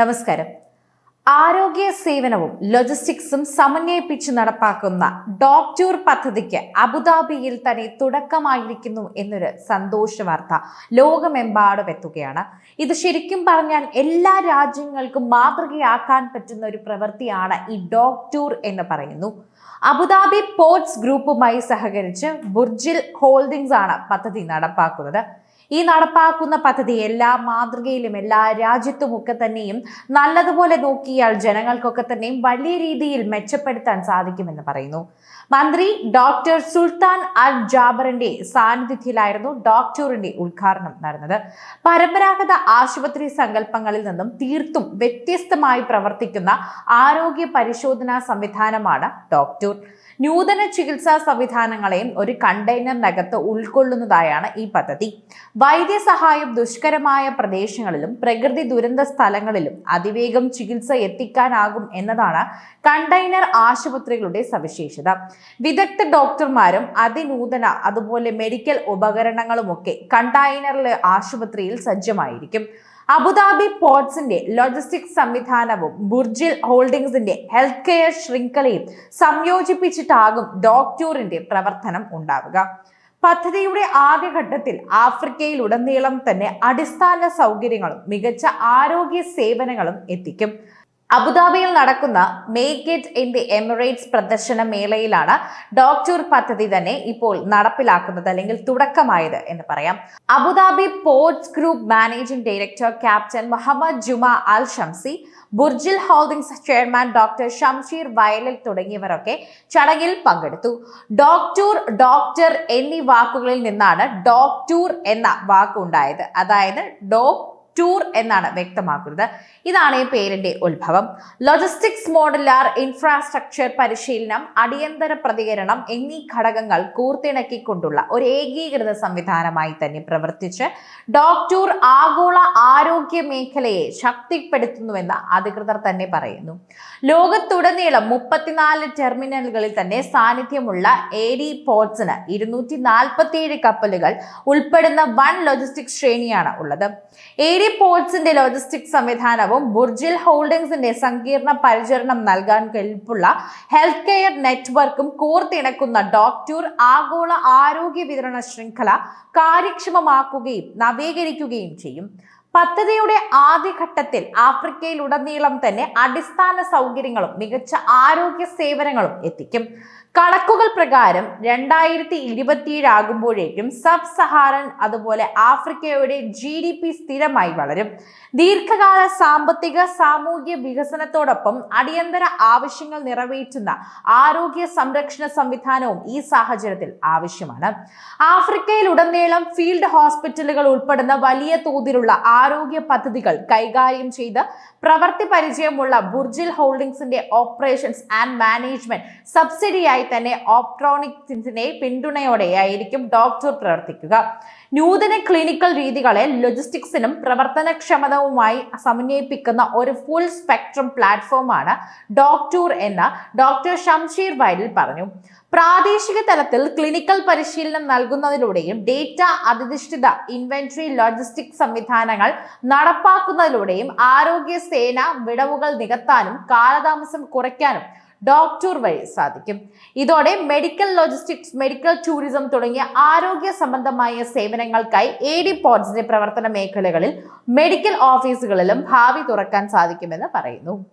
നമസ്കാരം. ആരോഗ്യ സേവനവും ലോജിസ്റ്റിക്സും സമന്വയിപ്പിച്ച് നടപ്പാക്കുന്ന ഡോക്ടൂർ പദ്ധതിക്ക് അബുദാബിയിൽ തന്നെ തുടക്കമായിരിക്കുന്നു എന്നൊരു സന്തോഷ വാർത്ത ലോകമെമ്പാടും എത്തുകയാണ്. ഇത് ശരിക്കും പറഞ്ഞാൽ എല്ലാ രാജ്യങ്ങൾക്കും മാതൃകയാക്കാൻ പറ്റുന്ന ഒരു പ്രവൃത്തിയാണ് ഈ ഡോക്ടൂർ എന്ന് പറയുന്നു. അബുദാബി പോർട്സ് ഗ്രൂപ്പുമായി സഹകരിച്ച് ബുർജിൽ ഹോൾഡിംഗ്സ് ആണ് പദ്ധതി നടപ്പാക്കുന്നത്. ഈ നടപ്പാക്കുന്ന പദ്ധതി എല്ലാ മാതൃകയിലും എല്ലാ രാജ്യത്തുമൊക്കെ തന്നെയും നല്ലതുപോലെ നോക്കിയാൽ ജനങ്ങൾക്കൊക്കെ തന്നെയും വലിയ രീതിയിൽ മെച്ചപ്പെടുത്താൻ സാധിക്കുമെന്ന് പറയുന്നു. മന്ത്രി ഡോക്ടർ സുൽത്താൻ അൽ ജാബറിന്റെ സാന്നിധ്യത്തിലായിരുന്നു ഡോക്ടറിന്റെ ഉദ്ഘാടനം നടന്നത്. പരമ്പരാഗത ആശുപത്രി സങ്കല്പങ്ങളിൽ നിന്നും തീർത്തും വ്യത്യസ്തമായി പ്രവർത്തിക്കുന്ന ആരോഗ്യ പരിശോധനാ സംവിധാനമാണ് ഡോക്ടർ. നൂതന ചികിത്സാ സംവിധാനങ്ങളെയും ഒരു കണ്ടെയ്നറിനകത്ത് ഉൾക്കൊള്ളുന്നതായാണ് ഈ പദ്ധതി. വൈദ്യസഹായം ദുഷ്കരമായ പ്രദേശങ്ങളിലും പ്രകൃതി ദുരന്ത സ്ഥലങ്ങളിലും അതിവേഗം ചികിത്സ എത്തിക്കാനാകും എന്നതാണ് കണ്ടെയ്നർ ആശുപത്രികളുടെ സവിശേഷത. വിദഗ്ധ ഡോക്ടർമാരും അതിനൂതന അതുപോലെ മെഡിക്കൽ ഉപകരണങ്ങളുമൊക്കെ കണ്ടെയ്നറിലെ ആശുപത്രിയിൽ സജ്ജമായിരിക്കും. അബുദാബി പോർട്സിന്റെ ലോജിസ്റ്റിക്സ് സംവിധാനവും ബുർജിൽ ഹോൾഡിംഗ്സിന്റെ ഹെൽത്ത് കെയർ ശൃംഖലയും സംയോജിപ്പിച്ചിട്ടാകും ഡോക്ടൂറിന്റെ പ്രവർത്തനം ഉണ്ടാവുക. പദ്ധതിയുടെ ആദ്യഘട്ടത്തിൽ ആഫ്രിക്കയിലുടനീളം തന്നെ അടിസ്ഥാന സൗകര്യങ്ങളും മികച്ച ആരോഗ്യ സേവനങ്ങളും എത്തിക്കും. അബുദാബിയിൽ നടക്കുന്ന make it in the Emirates പ്രദർശന മേളയിലാണ് ഡോക്ടർ പദ്ധതി തന്നെ ഇപ്പോൾ നടപ്പിലാക്കുന്നത് അല്ലെങ്കിൽ തുടക്കമായത് എന്ന് പറയാം. Abu Dhabi ports group managing director captain Mohammed Juma Al Shamsi Burjeel holdings chairman doctor Shamsheer Vayalil തുടങ്ങിയവരൊക്കെ ചടങ്ങിൽ പങ്കെടുത്തു. ഡോക്ടൂർ ഡോക്ടർ എന്നീ വാക്കുകളിൽ നിന്നാണ് ഡോക്ടൂർ എന്ന വാക്കുണ്ടായത്. അതായത് ഡോ ടൂർ എന്നാണ് വ്യക്തമാക്കുന്നത്. ഇതാണ് ഈ പേരിന്റെ ഉത്ഭവം. ലോജിസ്റ്റിക്സ് മോഡലാർ ഇൻഫ്രാസ്ട്രക്ചർ പരിശീലനം അടിയന്തര പ്രതികരണം എന്നീ ഘടകങ്ങൾ കൂർത്തിണക്കിക്കൊണ്ടുള്ള ഒരു ഏകീകൃത സംവിധാനമായി തന്നെ പ്രവർത്തിച്ച് ഡോക്ടൂർ ആഗോള ആരോഗ്യ മേഖലയെ ശക്തിപ്പെടുത്തുന്നുവെന്ന് അധികൃതർ തന്നെ പറയുന്നു. ലോകത്തുടനീളം മുപ്പത്തിനാല് ടെർമിനലുകളിൽ തന്നെ സാന്നിധ്യമുള്ള എ ഡി പോർട്സിന് ഇരുന്നൂറ്റി നാൽപ്പത്തിയേഴ് കപ്പലുകൾ ഉൾപ്പെടുന്ന വൺ ലോജിസ്റ്റിക്സ് ശ്രേണിയാണ് ഉള്ളത്. എ ഡി പോർട്സിന്റെ ലോജിസ്റ്റിക് സംവിധാനവും ബുർജിൽ ഹോൾഡിംഗ്സിന്റെ സങ്കീർണ പരിചരണം നൽകാൻ കെൽപ്പുള്ള ഹെൽത്ത് കെയർ നെറ്റ്വർക്കും കോർത്തിണക്കുന്ന ഡോക്ടൂർ ആഗോള ആരോഗ്യ വിതരണ ശൃംഖല കാര്യക്ഷമമാക്കുകയും നവീകരിക്കുകയും ചെയ്യും. പദ്ധതിയുടെ ആദ്യഘട്ടത്തിൽ ആഫ്രിക്കയിലുടനീളം തന്നെ അടിസ്ഥാന സൗകര്യങ്ങളും മികച്ച ആരോഗ്യ സേവനങ്ങളും എത്തിക്കും. കണക്കുകൾ പ്രകാരം രണ്ടായിരത്തി ഇരുപത്തിയേഴ് ആകുമ്പോഴേക്കും സബ് സഹാറൻ അതുപോലെ ആഫ്രിക്കയുടെ ജി ഡി പി സ്ഥിരമായി വളരും. ദീർഘകാല സാമ്പത്തിക സാമൂഹ്യ വികസനത്തോടൊപ്പം അടിയന്തര ആവശ്യങ്ങൾ നിറവേറ്റുന്ന ആരോഗ്യ സംരക്ഷണ സംവിധാനവും ഈ സാഹചര്യത്തിൽ ആവശ്യമാണ്. ആഫ്രിക്കയിൽ ഉടനീളം ഫീൽഡ് ഹോസ്പിറ്റലുകൾ ഉൾപ്പെടുന്ന വലിയ തോതിലുള്ള ആരോഗ്യ പദ്ധതികൾ കൈകാര്യം ചെയ്ത് പ്രവർത്തി പരിചയമുള്ള ബുർജിൽ ഹോൾഡിംഗ്സിന്റെ ഓപ്പറേഷൻസ് ആൻഡ് മാനേജ്മെന്റ് സബ്സിഡിയായി തന്നെ ഓപ്ട്രോണിക്സിന്റെ പിന്തുണയോടെയായിരിക്കും ഡോക്ടർ പ്രവർത്തിക്കുക. നൂതന ക്ലിനിക്കൽ രീതികളെ ലോജിസ്റ്റിക്സിനും പ്രവർത്തനക്ഷമതവുമായി സമന്വയിപ്പിക്കുന്ന ഒരു ഫുൾ സ്പെക്ട്രം പ്ലാറ്റ്ഫോമാണ് ഡോക്ടൂർ എന്ന് ഡോക്ടർ ഷംഷീർ വൈഡിൽ പറഞ്ഞു. പ്രാദേശിക തലത്തിൽ ക്ലിനിക്കൽ പരിശീലനം നൽകുന്നതിലൂടെയും ഡേറ്റ അധിഷ്ഠിത ഇൻവെന്ററി ലോജിസ്റ്റിക് സംവിധാനങ്ങൾ നടപ്പാക്കുന്നതിലൂടെയും ആരോഗ്യ സേന വിടവുകൾ നികത്താനും കാലതാമസം കുറയ്ക്കാനും ഡോക്ടർ വഴി സാധിക്കും. ഇതോടെ മെഡിക്കൽ ലോജിസ്റ്റിക്സ് മെഡിക്കൽ ടൂറിസം തുടങ്ങിയ ആരോഗ്യ സംബന്ധമായ സേവനങ്ങൾക്കായി എ ഡി പോഡ്സിന്റെ പ്രവർത്തന മേഖലകളിൽ മെഡിക്കൽ ഓഫീസുകളിലും ഭാവി തുറക്കാൻ സാധിക്കുമെന്ന് പറയുന്നു.